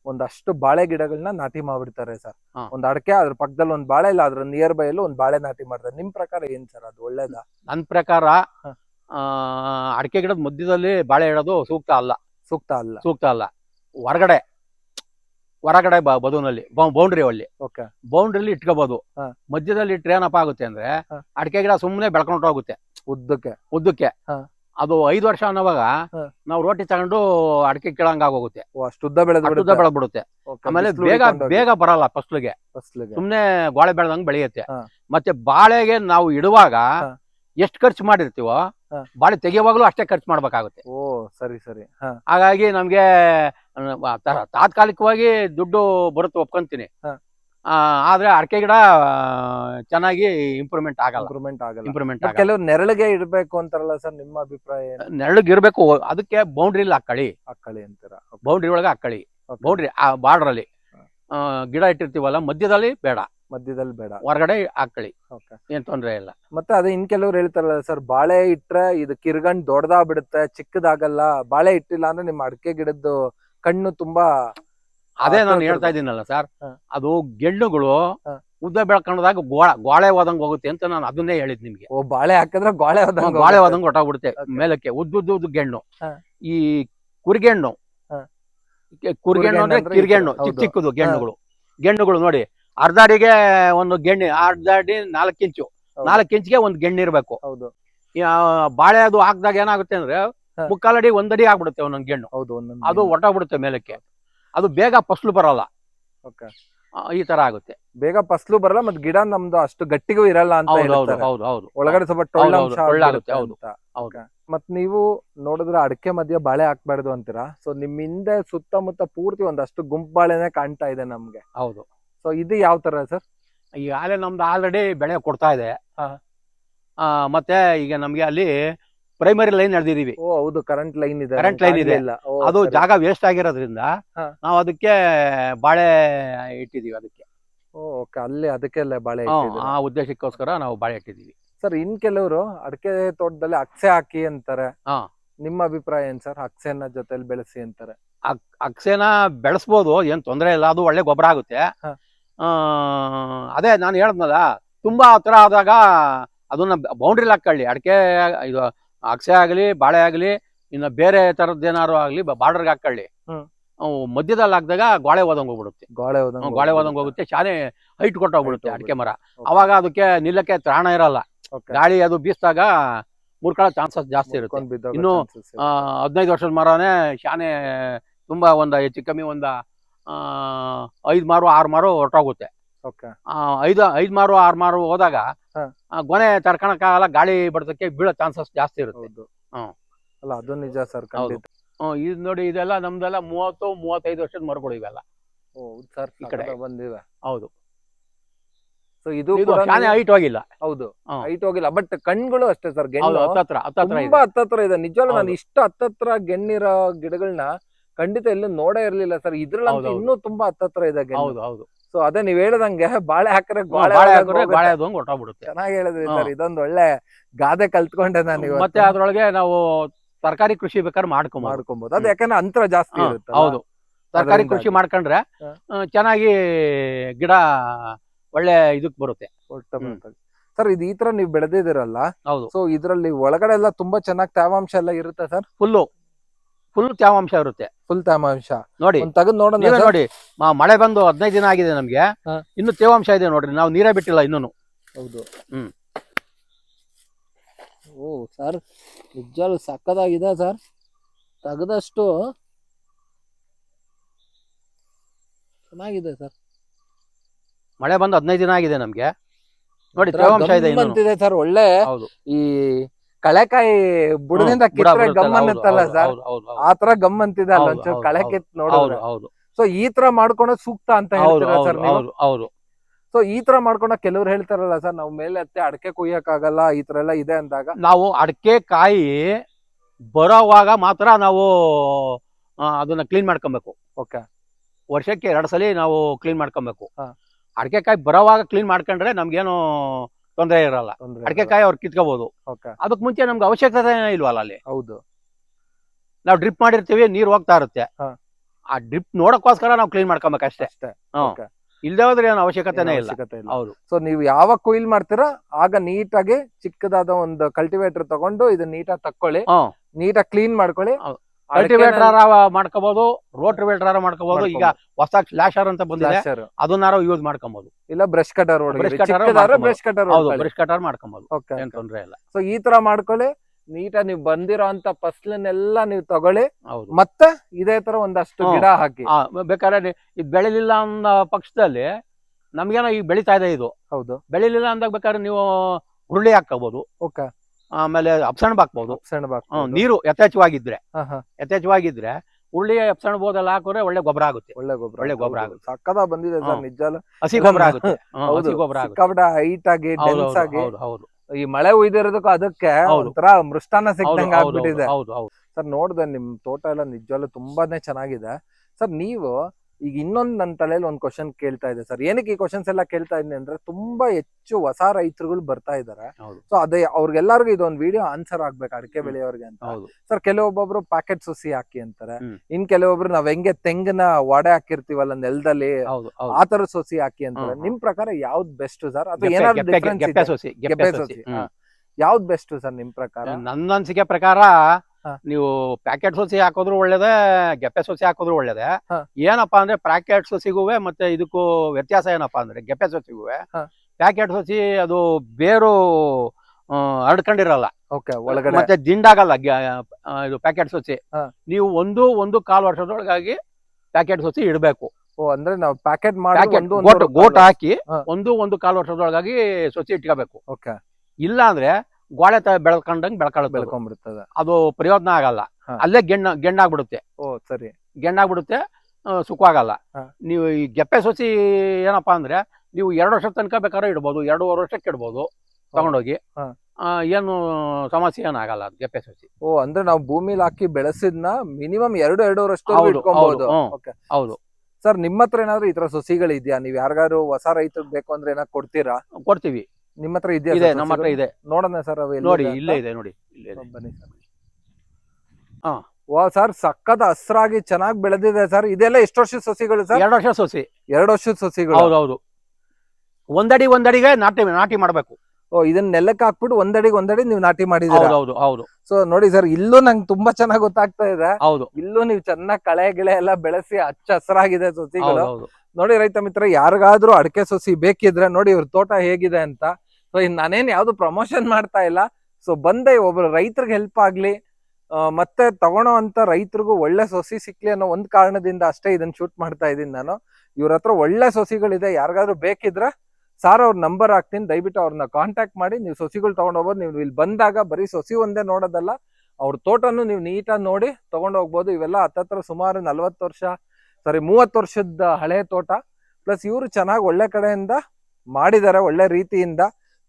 ಒಂದಷ್ಟು ಬಾಳೆ ಗಿಡಗಳನ್ನ ನಾಟಿ ಮಾಡ್ಬಿಡ್ತಾರೆ ಸರ್. ಒಂದ್ ಅಡಕೆ ಅದ್ರ ಪಕ್ಕದಲ್ಲಿ ಒಂದ್ ಬಾಳೆ ಇಲ್ಲ ಅದ್ರ ನಿಯರ್ ಬೈ ಅಲ್ಲಿ ಒಂದ್ ಬಾಳೆ ನಾಟಿ ಮಾಡ್ತಾರೆ. ನಿಮ್ ಪ್ರಕಾರ ಏನ್ ಸರ್ ಅದು ಒಳ್ಳೇದ? ನನ್ ಪ್ರಕಾರ ಅಡಿಕೆ ಗಿಡದ ಮಧ್ಯದಲ್ಲಿ ಬಾಳೆ ಇಡೋದು ಸೂಕ್ತ ಅಲ್ಲ. ಸೂಕ್ತ ಅಲ್ಲ. ಸೂಕ್ತ ಅಲ್ಲ. ಹೊರಗಡೆ ಹೊರಗಡೆ ಬದುನಲ್ಲಿ ಬೌಂಡ್ರಿ ಅಲ್ಲಿ ಬೌಂಡ್ರಿಲಿ ಇಟ್ಕೋಬಹುದು. ಮಧ್ಯದಲ್ಲಿ ಏನಪ್ಪ ಆಗುತ್ತೆ ಅಂದ್ರೆ ಅಡಕೆ ಗಿಡ ಸುಮ್ಮನೆ ಬೆಳ್ಕೊಂಡು ಹೋಗುತ್ತೆ. ಉದ್ದಕ್ಕೆ. ಉದ್ದಕ್ಕೆ. ಅದು ಐದು ವರ್ಷ ಅನ್ನೋವಾಗ. ನಾವು ರೋಟಿ ತಗೊಂಡು ಅಡಿಕೆ ಕೇಳಂಗಾಗೋಗುತ್ತೆ ಅಷ್ಟು ಉದ್ದ ಬೆಳೆದ್ ಅಷ್ಟುದ್ದ ಬೆಳೆದ್ಬಿಡುತ್ತೆ. ಆಮೇಲೆ ಬೇಗ ಬೇಗ ಬರಲ್ಲ ಫಸ್ಲಿಗೆ. ಸುಮ್ಮನೆ ಸುಮ್ನೆ ಬಾಳೆ ಬೆಳೆದಂಗ್ ಬೆಳೆಯುತ್ತೆ. ಮತ್ತೆ ಬಾಳೆಗೆ ನಾವು ಇಡುವಾಗ. ಎಷ್ಟು ಖರ್ಚು ಮಾಡಿರ್ತೀವೋ. ಬಾಳೆ ತೆಗೆಯುವಾಗ್ಲೂ ಅಷ್ಟೇ ಖರ್ಚು ಮಾಡ್ಬೇಕಾಗುತ್ತೆ. ಓ ಸರಿ ಸರಿ. ಹಾ. ಹಾಗಾಗಿ ನಮ್ಗೆ ಆ, ತಾತ್ಕಾಲಿಕವಾಗಿ ದುಡ್ಡು ಬರುತ್ತೆ ಒಪ್ಕೊಂತೀನಿ. ಹಾ. ಆ, ಆದ್ರೆ ಅಡಕೆ ಗಿಡ ಆ, ಚೆನ್ನಾಗಿ ಇಂಪ್ರೂವ್ಮೆಂಟ್ ಆಗಲ್ಲ. ಇಂಪ್ರೂವ್ಮೆಂಟ್ ಆಗಲ್ಲ. ಇಂಪ್ರೂವ್ಮೆಂಟ್ ಕೆಲವು ನೆರಳಿಗೆ ಇಡ್ಬೇಕು ಅಂತಾರಲ್ಲ ಸರ್ ನಿಮ್ಮ ಅಭಿಪ್ರಾಯ ಏನು? ನೆರಳಿಗೆ ಇರ್ಬೇಕು ಅದಕ್ಕೆ ಬೌಂಡ್ರಿ ಹಾಕಳಿ ಅಕ್ಕಳಿ ಅಂತಾರ? ಬೌಂಡ್ರಿ ಒಳಗೆ ಹಾಕಳಿ Okay. ಬೌಂಡ್ರಿ ಆ ಬಾರ್ಡ್ರಲ್ಲಿ. ಗಿಡ ಇಟ್ಟಿರ್ತೀವಲ್ಲ ಮಧ್ಯದಲ್ಲಿ ಬೇಡ. ಮಧ್ಯದಲ್ಲಿ ಬೇಡ. ಹೊರಗಡೆ ಹಾಕಳಿ ಓಕೆ ಏನ್ ತೊಂದರೆ ಇಲ್ಲ. ಮತ್ತೆ ಅದೇ ಇನ್ ಕೆಲವ್ರು ಹೇಳ್ತಾರಲ್ಲ ಸರ್ ಬಾಳೆ ಇಟ್ರೆ ಇದು ಕಿರ್ಗಂಡ್ ದೊಡ್ಡದಾಗ್ಬಿಡುತ್ತೆ ಚಿಕ್ಕದಾಗಲ್ಲ ಬಾಳೆ ಇಟ್ಟಿಲ್ಲ ಅಂದ್ರೆ ನಿಮ್ಮ ಅಡಕೆ ಗಿಡದ್ದು ಕಣ್ಣು ತುಂಬಾ ಅದೇ ನಾನು ಹೇಳ್ತಾ ಇದ್ದೀನಲ್ಲ ಸರ್ ಅದು ಗೆಣ್ಣುಗಳು ಉದ್ದ ಬೆಳ್ಕೊಂಡಾಗ ಗೋಳ- ಗೋಳೆ ಹೋದಂಗ್ ಹೋಗುತ್ತೆ ಅಂತ ನಾನು ಅದನ್ನೇ ಹೇಳಿದ್ ನಿಮ್ಗೆ. ಓ ಬಾಳೆ ಹಾಕಿದ್ರೆ ಗೋಳೆ ಹೋದಂಗ್ ಗೋಳೆ ಹೋದಂಗ ಹೊಟ್ಟಾಗ್ಬಿಡುತ್ತೆ. ಮೇಲಕ್ಕೆ ಉದ್ದುದ್ದು ಉದ್ದು ಗೆಣ್ಣು ಈ ಕುರಿಗೆಣ್ಣು. ಕುರಿಗೆಣ್ಣು ಅಂದ್ರೆ ಕುರಿಗೆಣ್ಣು. ಚಿಕ್ಕದು ಗೆಣ್ಣುಗಳು. ಗೆಣ್ಣುಗಳು ನೋಡಿ ಅರ್ಧ ಅಡಿಗೆ ಒಂದು ಗೆಣ್ಣೆ ಅರ್ಧ ಅಡಿ ನಾಲ್ಕು ಇಂಚು. ನಾಲ್ಕು ಇಂಚಿಗೆ ಒಂದು ಗೆಣ್ಣಿ ಇರಬೇಕು. ಹೌದು. ಬಾಳೆ ಅದು ಹಾಕ್ದಾಗ ಏನಾಗುತ್ತೆ ಅಂದ್ರೆ. ಮುಕ್ಕಾಲಡಿ ಒಂದಡಿ ಆಗ್ಬಿಡುತ್ತೆ ಒಂದೊಂದು ಗೆಣ್ಣು. ಹೌದು ಒಂದೊಂದು ಅದು ಒಟ್ಟೋಗ್ಬಿಡುತ್ತೆ ಮೇಲಕ್ಕೆ. ಅದು ಬೇಗ ಫಸ್ಲು ಬರಲ್ಲ. ಈ ತರ ಆಗುತ್ತೆ. ಬೇಗ ಫಸ್ಲು ಬರಲ್ಲ ಮತ್ತೆ ಗಿಡ ನಮ್ದು ಅಷ್ಟು ಗಟ್ಟಿಗೂ ಇರಲ್ಲ ಅಂತ ಹೌದು ಹೌದು ಒಳಗಡೆ ಸ್ವಲ್ಪ ಹೌದು, ಟೊಳ್ಳಾಗುತ್ತೆ. ಹೌದು. ಮತ್ ನೀವು ನೋಡಿದ್ರೆ ಅಡಕೆ ಮಧ್ಯ ಬಾಳೆ ಹಾಕ್ಬಾರ್ದು ಅಂತೀರಾ? ಸೊ ನಿಮ್ ಹಿಂದೆ ಸುತ್ತಮುತ್ತ ಪೂರ್ತಿ ಒಂದಷ್ಟು ಗುಂಪು ಬಾಳೆನೆ ಕಾಣ್ತಾ ಇದೆ ನಮ್ಗೆ. ಹೌದು. ಸೊ ಇದು ಯಾವ ತರ ಸರ್? ಈಗಾಗಲೇ ನಮ್ದು ಆಲ್ರೆಡಿ ಬೆಳೆ ಕೊಡ್ತಾ ಇದೆ. ಆ, ಮತ್ತೆ ಈಗ ನಮ್ಗೆ ಅಲ್ಲಿ ಪ್ರೈಮರಿ ಲೈನ್ ನಡೆದಿದೀವಿ. ಓ ಹೌದು ಕರೆಂಟ್ ಲೈನ್ ಇದೆ. ಕರೆಂಟ್ ಲೈನ್ line ಇದೆ. ಇಲ್ಲ. ಓ, ಅದು. ಜಾಗ ವೇಸ್ಟ್ ಆಗಿರೋದ್ರಿಂದ ಹಾ. ನಾವು ಅದಕ್ಕೆ ಬಾಳೆ ಇಟ್ಟಿದೀವಿ ಅದಕ್ಕೆ. Oh okay. ಅಲ್ಲಿ ಅದಕ್ಕೆಲ್ಲ ಬಾಳೆ ಹ್ಮ್, ಆ ಉದ್ದೇಶಕ್ಕೋಸ್ಕರ ನಾವು ಬಾಳೆ ಇಟ್ಟಿದೀವಿ. ಸರ್ ಇನ್ ಕೆಲವರು ಅಡಕೆ ತೋಟದಲ್ಲಿ ಅಕ್ಸೆ ಹಾಕಿ ಅಂತಾರೆ. ಹಾ. ನಿಮ್ಮ ಅಭಿಪ್ರಾಯ ಏನ್ ಸರ್? ಅಕ್ಸೆನ ಜೊತೆಲಿ ಬೆಳೆಸಿ ಅಂತಾರೆ. ಅಕ್ಸೆನ ಬೆಳೆಸ್ಬೋದು ಏನ್ ತೊಂದರೆ ಇಲ್ಲ. ಅದು ಒಳ್ಳೆ ಗೊಬ್ಬರ ಆಗುತ್ತೆ. ಹಾ. ಆ, ಅದೇ ನಾನು ಹೇಳದ್ನಲ್ಲ ತುಂಬಾ ಹತ್ರ ಆದಾಗ ಅದನ್ನ ಬೌಂಡ್ರಿ ಹಾಕೊಳ್ಳಿ ಅಡಿಕೆ ಇದು ಅಗಸೆ ಆಗಲಿ ಬಾಳೆ ಆಗಲಿ ಇನ್ನು ಬೇರೆ ಥರದ್ದು ಏನಾರು ಆಗಲಿ ಬಾರ್ಡರ್ಗೆ. ಅವು ಮಧ್ಯದಲ್ಲಿ ಹಾಕಿದಾಗ ಗೋಳೆ ಓದಂಗ್ ಹೋಗ್ಬಿಡುತ್ತೆ. ಗೋಳೆ ಗೋಳೆ ಓದಂಗ್ ಹೋಗುತ್ತೆ ಶಾನೆ ಹೈಟ್ ಕೊಟ್ಟೋಗ್ಬಿಡುತ್ತೆ ಅಡಿಕೆ ಮರ. ಅವಾಗ ಅದಕ್ಕೆ ನಿಲ್ಲಕ್ಕೆ ತ್ರಾಣ ಇರಲ್ಲ. ಗಾಳಿ ಅದು ಬೀಸಿದಾಗ ಮುರ್ಕೊಳ್ಳೋ ಚಾನ್ಸಸ್ ಜಾಸ್ತಿ ಇರುತ್ತೆ. ಇನ್ನು. ಹದಿನೈದು ವರ್ಷದ ಮರನೇ ಶಾನೆ ತುಂಬಾ ಒಂದ ಹೆಚ್ಚು ಕಮ್ಮಿ ಒಂದ ಐದ್ ಮಾರು ಆರು ಮಾರು ಹೊರಟೋಗುತ್ತೆ. ಓಕೆ. ಆ, ಐದು ಐದ್ ಮಾರು ಆರು ಮಾರು ಹೋದಾಗ ಹಾ. ಆ, ಗೊನೆ ತಡ್ಕೊಳಕ್ಕಾಗಲ್ಲ ಗಾಳಿ ಬಡದಕ್ಕೆ ಬೀಳೋ ಚಾನ್ಸಸ್ ಜಾಸ್ತಿ ಇರುತ್ತೆ. ಹೌದು. ಹ್ಮ್. ಅಲ್ಲ ಅದು ನಿಜ ಸರ್ ಹೌದು. ಖಂಡಿತ. ಹ್ಮ್, ಇದು ನೋಡಿ ಇದೆಲ್ಲ ನಮ್ದೆಲ್ಲ ಮೂವತ್ತು ಮೂವತ್ತೈದು ವರ್ಷದ ಮರಗಳು ಇವೆಲ್ಲ. ಹೌದು ಸರ್ ಈ ಕಡೆ. ಬಂದಿವೆ ಹೌದು. ಸೊ ಇದು ಇದು ಕೂಡ ಶಾನೆ ನೀವು- ಹೈಟ್ ಹೋಗಿಲ್ಲ. ಹೌದು. ಹ್ಮ್. ಹೈಟ್ ಹೋಗಿಲ್ಲ. ಬಟ್ ಕಣ್ಗಳು ಅಷ್ಟೇ ಸರ್ ಹೌದು ಗೆಣ್ಣು. ಹತ್ತತ್ರ ಹತ್ತತ್ರ ತುಂಬಾ ಇದೆ ಹತ್ತತ್ರ ಇದೆ. ನಿಜವಾಗ್ಲೂ ನಾನು ಹೌದು. ಇಷ್ಟ ಹತ್ತತ್ರ ಗೆಣ್ಣಿರೋ ಗಿಡಗಳನ್ನ ಖಂಡಿತ ಎಲ್ಲೂ ನೋಡೇ ಇರ್ಲಿಲ್ಲ ಸರ್. ಇದ್ರಲ್ಲ. ಇನ್ನೂ ತುಂಬಾ ಹತ್ತತ್ರ ಇದೆ ಹೌದು ಹೌದು. ಸೊ ಅದೇ ನೀವ್ ಹೇಳ್ದಂಗೆ ಬಾಳೆ ಹಾಕ್ರೆ ಹ್ಮ್, ಬಾಳೆ ಬಾಳೆ ಆದಂಗ್ ಹಾಕಿದ್ರೆ ಹೋಗುತ್ತೆ. ಬಾಳೆ ಅದು ಹೊರಟೋಗ್ಬಿಡುತ್ತೆ. ಚೆನ್ನಾಗಿ ಹೇಳಿದ್ರಿ. ಸರ್. ಇದೊಂದು ಒಳ್ಳೆ ಗಾದೆ ಕಲ್ತ್ಕೊಂಡೆ ನಾನು ಇವತ್ತು. ಮತ್ತೆ ಅದ್ರೊಳಗೆ ನಾವು ತರಕಾರಿ ಕೃಷಿ ಬೇಕಾದ್ರೆ ಮಾಡ್ಕೊಂಬೋದು. ಮಾಡ್ಕೊಬಹುದು ಅದ್ ಯಾಕಂದ್ರೆ ಅಂತರ ಜಾಸ್ತಿ ಹಾ, ಇರುತ್ತೆ ಹೌದು. ತರಕಾರಿ ಕೃಷಿ ಮಾಡ್ಕೊಂಡ್ರೆ ಹಾ. ಆ, ಚೆನ್ನಾಗಿ ಗಿಡ ಒಳ್ಳೆ ಇದಕ್ ಬರುತ್ತೆ. ಹ್ಮ್. ಸರ್ ಇದು ಈ ತರ ನೀವು ಬೆಳೆದಿದ್ದೀರಲ್ಲ ಹೌದು. ಸೊ ಇದ್ರಲ್ಲಿ ಒಳಗಡೆ ಎಲ್ಲ ತುಂಬಾ ಚೆನ್ನಾಗಿ ತೇವಾಂಶ ಎಲ್ಲ ಇರುತ್ತೆ ಸರ್? ಫುಲ್ಲು ಫುಲ್ ತೇವಾಂಶ ಇರುತ್ತೆ. ಫುಲ್ ತೇವಾಂಶ. ನೋಡಿ ತೆಗೆದು ನೋಡೋಣ ನೀವೇ? ನೋಡಿ ಮ- ಮಳೆ ಬಂದು ಹದಿನೈದು ದಿನ ಆಗಿದೆ ನಮ್ಗೆ. ಹಾ. ಇನ್ನು ತೇವಾಂಶ ಇದೆ ನೋಡ್ರಿ ನಾವು ನೀರೇ ಬಿಟ್ಟಿಲ್ಲ ಇನ್ನೂ ಹೌದು. ಹ್ಮ್. ಓ ಸರ್ ನಿಜವಾಗ್ಲೂ ಸಕ್ಕದಾಗಿದೆ ಸರ್. ತೆಗೆದಷ್ಟು ಚೆನ್ನಾಗಿದೆ ಸರ್. ಮಳೆ ಬಂದು ಹದಿನೈದು ದಿನ ಆಗಿದೆ ನಮ್ಗೆ. ನೋಡಿ ತೇವಾಂಶ ಇದೆ ಇನ್ನೂ ಅಂತಿದೆ ಸರ್ ಒಳ್ಳೆ ಹೌದು. ಈ ಕಳೆಕಾಯಿ ಬುಡದಿಂದ ಕಿತ್ತರೆ ಗಮ್ ಅನ್ನತ್ತಲ್ಲ ಸರ್? ಹೌದು, ಹೌದು, ಹೌದು. ಆ ತರ ಗಮ್ ಅಂತಿದೆ ಅಲ್ಲ ಒಂಚೂರು ಕಳೆ. ಕಿತ್ ಹೌದು ಸೊ ಈ ತರ ಮಾಡ್ಕೊಂಡ ಸೂಕ್ತ ಅಂತ ಹೇಳ್ತೀರಾ ಸರ್ ನೀವು? ಸೊ ಈ ತರ ಮಾಡ್ಕೊಂಡ ಕೆಲವ್ರು ಹೇಳ್ತಾರಲ್ಲ ಸರ್ ನಾವು ಮೇಲೆ ಅತ್ತೆ ಅಡಕೆ ಕುಯ್ಯಕ್ ಆಗಲ್ಲ ಈ ತರ ಎಲ್ಲ ಇದೆ ಅಂದಾಗ? ನಾವು ಅಡಕೆ ಕಾಯಿ ಬರೋವಾಗ ಮಾತ್ರ ನಾವು ಅದನ್ನ ಕ್ಲೀನ್ ಮಾಡ್ಕೊಬೇಕು. ಓಕೆ ವರ್ಷಕ್ಕೆ ಎರಡು ಸಲ ನಾವು ಕ್ಲೀನ್ ಮಾಡ್ಕೊಬೇಕು. ಅಡಕೆ ಕಾಯಿ ಬರೋವಾಗ ಕ್ಲೀನ್ ಮಾಡ್ಕೊಂಡ್ರೆ ನಮ್ಗೇನು ತೊಂದರೆ ಇರಲ್ಲ. ತೊಂದ್ರೆ ಅಡಿಕೆ ಕಾಯಿ ಅವ್ರು ಕಿತ್ಕೋಬಹುದು ಓಕೆ. ಅದಕ್ಕೆ ಮುಂಚೆ ನಮ್ಗೆ ಅವಶ್ಯಕತೆ ಇಲ್ವಲ್ಲ ಅಲ್ಲಿ. ಹೌದು. ನಾವು ಡ್ರಿಪ್ ಮಾಡಿರ್ತೀವಿ ನೀರ್ ಹೋಗ್ತಾ ಇರುತ್ತೆ. ಹಾ. ಆ ಡ್ರಿಪ್ ನೋಡಕ್ಕೋಸ್ಕರ ನಾವು ಕ್ಲೀನ್ ಮಾಡ್ಕೊಬೇಕಷ್ಟೇ ಅಷ್ಟೇ. ಅಷ್ಟೇ. ಹ್ಮ್. Okay. ಇಲ್ಲದೆ ಹೋದ್ರೆ ಏನು ಅವಶ್ಯಕತೆನೇ ಇಲ್ಲ. ಅವಶ್ಯಕತೆ ಇಲ್ಲ. ಹೌದು. ಸೊ ನೀವು ಯಾವಾಗ ಕೊಯ್ಲ್ ಮಾಡ್ತೀರಾ ಆಗ ನೀಟಾಗಿ ಚಿಕ್ಕದಾದ ಒಂದು ಕಲ್ಟಿವೇಟರ್ ತಗೊಂಡು ಇದನ್ನ ನೀಟಾಗಿ ತಕ್ಕೊಳ್ಳಿ. ಹ್ಮ್ ನೀಟಾಗಿ ಕ್ಲೀನ್ ಮಾಡ್ಕೊಳ್ಳಿ. ಹೌದು. ಕಲ್ಟಿವೇಟರ್ ಮಾಡ್ಕೋಬಹುದು ರೋಟ್ರಿವೇಟರ್ ಮಾಡ್ಕೋಬಹುದು ಈಗ ಹೊಸ ಸ್ಲಾಶರ್ ಅಂತ ಬಂದಿದೆ. ಅದನ್ನಾರು ಯೂಸ್ ಮಾಡ್ಕೊಬಹುದು ಇಲ್ಲ brush cutter Brush cutter brush cutter brush cutter ಮಾಡ್ಕೊಬಹುದು ಏನ್ ತೊಂದ್ರೆ ಇಲ್ಲ. ಸೊ ಈ ತರ ಮಾಡ್ಕೊಳ್ಳಿ. ನೀಟಾಗಿ ನೀವು ಬಂದಿರೋ ಅಂತ ಫಸ್ಲನ್ನೆಲ್ಲ ನೀವು ತಗೊಳ್ಳಿ. ಮತ್ತೆ ಇದೇ ತರ ಒಂದಷ್ಟು. ಗಿಡ ಹಾಕಿ. ಬೇಕಾದ್ರೆ ಇದು ಬೆಳಿಲಿಲ್ಲ ಅನ್ನೋ ಪಕ್ಷದಲ್ಲಿ ನಮ್ಗೇನೋ ಈಗ ಬೆಳಿತಾ ಇದೆ ಇದು. ಹೌದು. ಬೆಳಿಲಿಲ್ಲ ಅಂದಾಗ ಬೇಕಾದ್ರೆ ನೀವು ಹುರುಳಿ ಹಾಕೋಬಹುದು ಓಕೆ ಆಮೇಲೆ ಅಪ್ಸಣ್ ಹಾಕ್ಬಹುದು ಸಣ್ಣ ಬಾಕ್ ಹ್ಮ್, ನೀರು ಯಥೇಚ್ಛವಾಗಿದ್ರೆ ಯಥೇಚ್ಛವಾಗಿದ್ರೆ ಹಾ. ಯಥೇಚ್ಛವಾಗಿದ್ರೆ ಅಪ್ಸಣ್ ಅಪ್ಸಣಬೋದೆಲ್ಲ ಹಾಕಿದ್ರೆ ಒಳ್ಳೆ ಗೊಬ್ಬರ ಆಗುತ್ತೆ. ಒಳ್ಳೆ ಗೊಬ್ಬರ ಒಳ್ಳೆ ಗೊಬ್ಬರ ಆಗುತ್ತೆ. ಸಕ್ಕದ ಬಂದಿದೆ ಸರ್ ಹ್ಮ್. ನಿಜಾಲು. ಹಸಿ ಗೊಬ್ಬರ ಆಗುತ್ತೆ. ಹ್ಮ್, ಹೌದು. ಹಸಿ ಗೊಬ್ಬರ ಆಗುತ್ತೆ. ಸಿಕ್ಕಾಪಟ್ಟೆ ಹೈಟ್ ಆಗಿ ಹೌದು ಡೆನ್ಸ್ ಆಗಿ ಹೌದು ಹೌದು. ಈ ಮಳೆ ಉಯ್ದಿರೋದಕ್ಕೂ ಅದಕ್ಕೆ ಹೌದು. ಒಂಥರ ಮೃಷ್ಟಾನ್ನ ಹೌದು ಸಿಕ್ದಂಗೆ ಹೌದು ಆಗ್ಬಿಟ್ಟಿದೆ. ಹೌದು ಹೌದು ಸರ್ ನೋಡ್ದೆ ನಿಮ್ ತೋಟ ಎಲ್ಲ ನಿಜವಾಗ್ಲೂ ತುಂಬಾನೇ ಚೆನ್ನಾಗಿದೆ. ಸರ್ ನೀವು ಈಗ ಇನ್ನೊಂದು ನನ್ನ ತಲೆಯಲ್ಲಿ ಒಂದು ಕ್ವಶನ್ ಕೇಳ್ತಾ ಇದೆ ಸರ್ ಏನಕ್ಕೆ ಈ ಕ್ವಶನ್ಸ್ ಎಲ್ಲ ಕೇಳ್ತಾ ಇದ್ದೀನಿ ಅಂದ್ರೆ ತುಂಬಾ ಹೆಚ್ಚು ಹೊಸ ರೈತರುಗಳು ಬರ್ತಾ ಇದಾರೆ. ಹೌದು. ಸೊ ಅದೇ ಅವ್ರಿಗೆಲ್ಲರಿಗೂ ಇದೊಂದು ವಿಡಿಯೋ ಆನ್ಸರ್ ಆಗ್ಬೇಕು ಅಡಿಕೆ. ಬೆಳೆಯೋರ್ಗೆ ಅಂತ. ಹೌದು. ಸರ್ ಕೆಲವೊಬ್ಬೊಬ್ರು ಪ್ಯಾಕೆಟ್ ಸುಸಿ ಹಾಕಿ ಅಂತಾರೆ. ಹ್ಮ್. ಇನ್ ಕೆಲವೊಬ್ರು ನಾವ್ ಹೆಂಗೆ ತೆಂಗಿನ ವಾಡೆ ಹಾಕಿರ್ತೀವಲ್ಲ ನೆಲದಲ್ಲಿ ಹೌದು ಹೌದು. ಆ ತರ ಸೊಸಿ ಹಾಕಿ ಅಂತಾರೆ. ಹ್ಮ್, ನಿಮ್ ಪ್ರಕಾರ ಯಾವ್ದು ಬೆಸ್ಟ್ ಸರ್ ಅಥವಾ ಗೆಪ್ಪೆ- ಏನಾದ್ರು ಗೆಪ್ಪೆ- difference ಗೆಪ್ಪೆ ಇದೆ? ಸೊಸಿ ಗೆಪ್ಪೆ ಗೆಪ್ಪೆ ಸೊಸಿ. ಸೊಸಿ. ಹ್ಮ್. ಯಾವ್ದು ಬೆಸ್ಟ್ ಸರ್ ನಿಮ್ ಪ್ರಕಾರ? ನನ್ನ ಅನ್ಸಿಕೆ ಪ್ರಕಾರ. ನೀವು ಪ್ಯಾಕೆಟ್ ಸೊಸಿ ಹಾಕೋದ್ರು ಒಳ್ಳೇದೆ ಗೆಪ್ಪೆ ಸೊಸಿ ಹಾಕೋದ್ರು ಒಳ್ಳೇದೇ. ಏನಪ್ಪಾ ಅಂದ್ರೆ ಪ್ಯಾಕೆಟ್ ಸೊಸಿಗೂ ಮತ್ತೆ ಇದಕ್ಕೂ ವ್ಯತ್ಯಾಸ ಏನಪ್ಪಾ ಅಂದ್ರೆ ಗೆಪ್ಪೆ ಸೊಸಿಗೂ ಹಾ. ಪ್ಯಾಕೆಟ್ ಸೊಸಿ ಅದು ಬೇರು ಹರಡ್ಕೊಂಡಿರಲ್ಲ ಒಳಗಡೆ. ಮತ್ತೆ ದಿಂಡಾಗಲ್ಲ ಇದು ಪ್ಯಾಕೆಟ್ ಸೊಸಿ. ನೀವು ಒಂದು ಒಂದು ಕಾಲು ವರ್ಷದೊಳಗಾಗಿ ಪ್ಯಾಕೆಟ್ ಸೊಸಿ ಇಡಬೇಕು. ಓ ಅಂದ್ರೆ ನಾವು ಪ್ಯಾಕೆಟ್ ಮಾಡಿ ಒಂದು ಗೋಟ್ ಹಾಕಿ ಒಂದು ಒಂದು ಕಾಲು ವರ್ಷದೊಳಗಾಗಿ ಸೊಸಿ ಇಟ್ಕೋಬೇಕು. ಓಕೆ. ಇಲ್ಲ ಅಂದ್ರೆ ಗೋಳೆ ತ ಬೆಳ್ಕೊಂಡಂಗ್ ಬೆಳ್ಕೊಳ. ಬೆಳ್ಕೊಂಡ್ಬಿಡ್ತದೆ. ಅದು ಪ್ರಯೋಜನ ಆಗಲ್ಲ. ಅಲ್ಲೇ ಗೆಣ್ಣ ಗೆಣ್ಣಾಗ್ಬಿಡುತ್ತೆ. ಓ ಸರಿ. ಗೆಣ್ಣಾಗ್ಬಿಡುತ್ತೆ ಸುಖವಾಗಲ್ಲ. ನೀವು ಈ ಗೆಪ್ಪೆ ಸೊಸಿ ಏನಪ್ಪಾ ಅಂದ್ರೆ ನೀವು ಎರಡು ವರ್ಷ ತನಕ ಬೇಕಾದ್ರೆ ಇಡ್ಬೋದು ಎರಡೂವರೆ ವರ್ಷಕ್ಕೆ ಇಡ್ಬೋದು ತಗೊಂಡೋಗಿ. ಏನು ಸಮಸ್ಯೆ ಏನಾಗಲ್ಲ ಅದು ಗೆಪ್ಪೆ ಸಸಿ. ಓ ಅಂದ್ರೆ ನಾವು ಭೂಮಿಲಿ ಹಾಕಿ ಬೆಳೆಸಿದ್ನ ಮಿನಿಮಮ್ ಎರಡು ಎರಡು ವರ್ಷ ಹೌದು, ಇಟ್ಕೊಬಹುದು ಸರ್ ನಿಮ್ಮ ಹತ್ರ ಏನಾದ್ರು ಈ ತರ ಸಸಿಗಳಿದ್ಯಾ? ನೀವ್ ಯಾರಿಗಾದ್ರು ಹೊಸ ರೈತರ್ ಬೇಕು ಅಂದ್ರೆ ಏನಾದ್ರು ಕೊಡ್ತೀರಾ? ಕೊಡ್ತೀವಿ. ನಿಮ್ಮ ಹತ್ರ ಇದೆಯಾ ಇದೆ sir ನಮ್ಮ ಹತ್ರ ಸಸಿಗಳು? ಇದೆ. ನೋಡೋಣ ಸರ್ ಅವು ಎಲ್ಲಿದೆ ನೋಡಿ ಅಂತ? ಇಲ್ಲೇ ಇದೆ ನೋಡಿ ಇಲ್ಲೇ ಇದೆ. ಬನ್ನಿ ಸರ್. ಹಾ. ವಾ ಸರ್ ಸಕ್ಕದ ಹಸ್ರಾಗಿ ಚೆನ್ನಾಗಿ ಬೆಳೆದಿದೆ ಸರ್. ಇದೆಲ್ಲ ಎಷ್ಟು ವರ್ಷದ ಸಸಿಗಳು ಸರ್? ಎರಡು ವರ್ಷ ಸೊಸಿ. ಎರಡು ವರ್ಷದ ಸಸಿಗಳು. ಹೌದು ಒಂದಡಿ ಒಂದಡಿಗೆ ನಾಟಿ ನಾಟಿ ಮಾಡ್ಬೇಕು. ಓ ಇದನ್ನ ನೆಲಕ್ಕೆ ಹಾಕ್ಬಿಟ್ಟು ಒಂದಡಿಗೆ ಒಂದಡಿ ನೀವು ನಾಟಿ ಮಾಡಿದೀರ ಹೌದು ಹೌದು. ಸೊ ನೋಡಿ ಸರ್ ಇಲ್ಲೂ ನಂಗೆ ತುಂಬಾ ಚೆನ್ನಾಗಿ ಗೊತ್ತಾಗ್ತಾ ಇದೆ. ಹೌದು. ಇಲ್ಲೂ ನೀವು ಚೆನ್ನಾಗಿ ಕಳೆ ಗಿಳೆ ಎಲ್ಲ ಬೆಳೆಸಿ ಹಚ್ಚ ಹಸ್ರಾಗಿದೆ ಸಸಿಗಳು. ಹೌದು ನೋಡಿ ರೈತ ಮಿತ್ರ ಯಾರಿಗಾದ್ರೂ ಅಡಕೆ ಸೊಸಿ ಬೇಕಿದ್ರೆ ನೋಡಿ ಇವ್ರ ತೋಟ ಹೇಗಿದೆ ಅಂತ. ಸೊ ಇನ್ ನಾನೇನ್ ಯಾವ್ದು ಪ್ರಮೋಷನ್ ಮಾಡ್ತಾ ಇಲ್ಲ. ಸೊ ಬಂದೆ ಒಬ್ಬರು ರೈತರಿಗೆ ಹೆಲ್ಪ್ ಆಗಲಿ. ಮತ್ತೆ ತಗೊಳೋ ಅಂತ ರೈತರಿಗೂ ಒಳ್ಳೆ ಸೊಸಿ ಸಿಕ್ಲಿ ಅನ್ನೋ ಒಂದು ಕಾರಣದಿಂದ ಅಷ್ಟೇ ಇದನ್ನ ಶೂಟ್ ಮಾಡ್ತಾ ಇದ್ದೀನಿ ನಾನು. ಇವ್ರ ಹತ್ರ ಒಳ್ಳೆ ಸೊಸಿಗಳಿದೆ. ಯಾರಿಗಾದ್ರೂ ಬೇಕಿದ್ರೆ ಸಾರ್ ಅವ್ರ ನಂಬರ್ ಹಾಕ್ತೀನಿ. ದಯವಿಟ್ಟು ಅವ್ರನ್ನ ಕಾಂಟ್ಯಾಕ್ಟ್ ಮಾಡಿ. ನೀವು ಸೊಸಿಗಳು ತೊಗೊಂಡೋಗ್ಬೋದು ನೀವು ಇಲ್ಲಿ ಬಂದಾಗ ಬರೀ ಸೊಸಿ ಒಂದೇ ನೋಡೋದಲ್ಲ. ಅವ್ರ ತೋಟನು ನೀವು ನೀಟಾಗಿ ನೋಡಿ ತಗೊಂಡ್ ಹೋಗ್ಬೋದು. ಇವೆಲ್ಲ ಹತ್ತತ್ರ ಸುಮಾರು ನಲ್ವತ್ತು ವರ್ಷ ಸಾರಿ ಮೂವತ್ತು ವರ್ಷದ ಹಳೆ ತೋಟ. ಪ್ಲಸ್ ಇವರು ಚೆನ್ನಾಗಿ ಒಳ್ಳೆ ಕಡೆಯಿಂದ ಮಾಡಿದ್ದಾರೆ ಒಳ್ಳೆ ರೀತಿಯಿಂದ.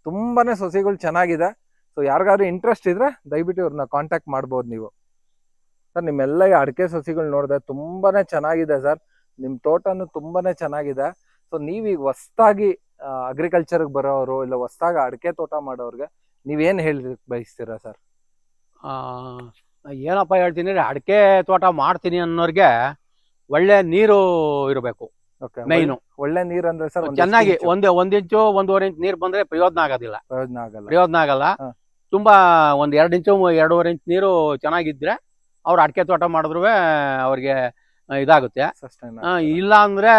ತುಂಬಾನೇ ಸೊಸೆಗಳು ಚೆನ್ನಾಗಿದೆ. ಸೊ ಯಾರಿಗಾದ್ರೂ ಇಂಟ್ರೆಸ್ಟ್ ಇದ್ರೆ ದಯವಿಟ್ಟು ಇವ್ರನ್ನ ಕಾಂಟ್ಯಾಕ್ಟ್ ಮಾಡ್ಬೋದು ನೀವು. ಸರ್ ನಿಮ್ಮೆಲ್ಲ ಈ ಅಡಿಕೆ ಸಸಿಗಳು ನೋಡಿದೆ ತುಂಬಾನೇ ಚೆನ್ನಾಗಿದೆ ಸರ್ ನಿಮ್ಮ ತೋಟನೂ ತುಂಬಾನೇ ಚೆನ್ನಾಗಿದೆ. ಸೊ ನೀವೀಗ ಹೊಸ್ತಾಗಿ ಅಗ್ರಿಕಲ್ಚರ್ಗೆ ಬರೋರು ಇಲ್ಲ ಹೊಸ್ದಾಗಿ ಅಡಿಕೆ ತೋಟ ಮಾಡೋರ್ಗೆ ನೀವೇನು ಹೇಳಿ ಬಯಸ್ತೀರಾ ಸರ್ ಏನಪ್ಪ ಹೇಳ್ತೀನಿ ಅಡಿಕೆ ತೋಟ ಮಾಡ್ತೀನಿ ಅನ್ನೋರಿಗೆ ಒಳ್ಳೆ ನೀರು ಇರಬೇಕು. ಮೈನು ಒಳ್ಳೆ ನೀರ್ ಅಂದ್ರೆ ಸರ್ ಚೆನ್ನಾಗಿ ಒಂದ್ ಒಂದ್ ಇಂಚು ಒಂದೂವರೆ ಇಂಚ್ ನೀರ್ ಬಂದ್ರೆ ಪ್ರಯೋಜನ ಆಗೋದಿಲ್ಲ. ಪ್ರಯೋಜನ ಆಗಲ್ಲ. ಪ್ರಯೋಜನ ಆಗಲ್ಲ. ತುಂಬಾ ಒಂದ್ ಎರಡ್ ಇಂಚು ಎರಡೂವರೆ ಇಂಚ್ ನೀರು ಚೆನ್ನಾಗಿದ್ರೆ ಅವ್ರು ಅಡಿಕೆ ತೋಟ ಮಾಡಿದ್ರು ಅವ್ರಿಗೆ ಇದಾಗುತ್ತೆ. ಇಲ್ಲ ಅಂದ್ರೆ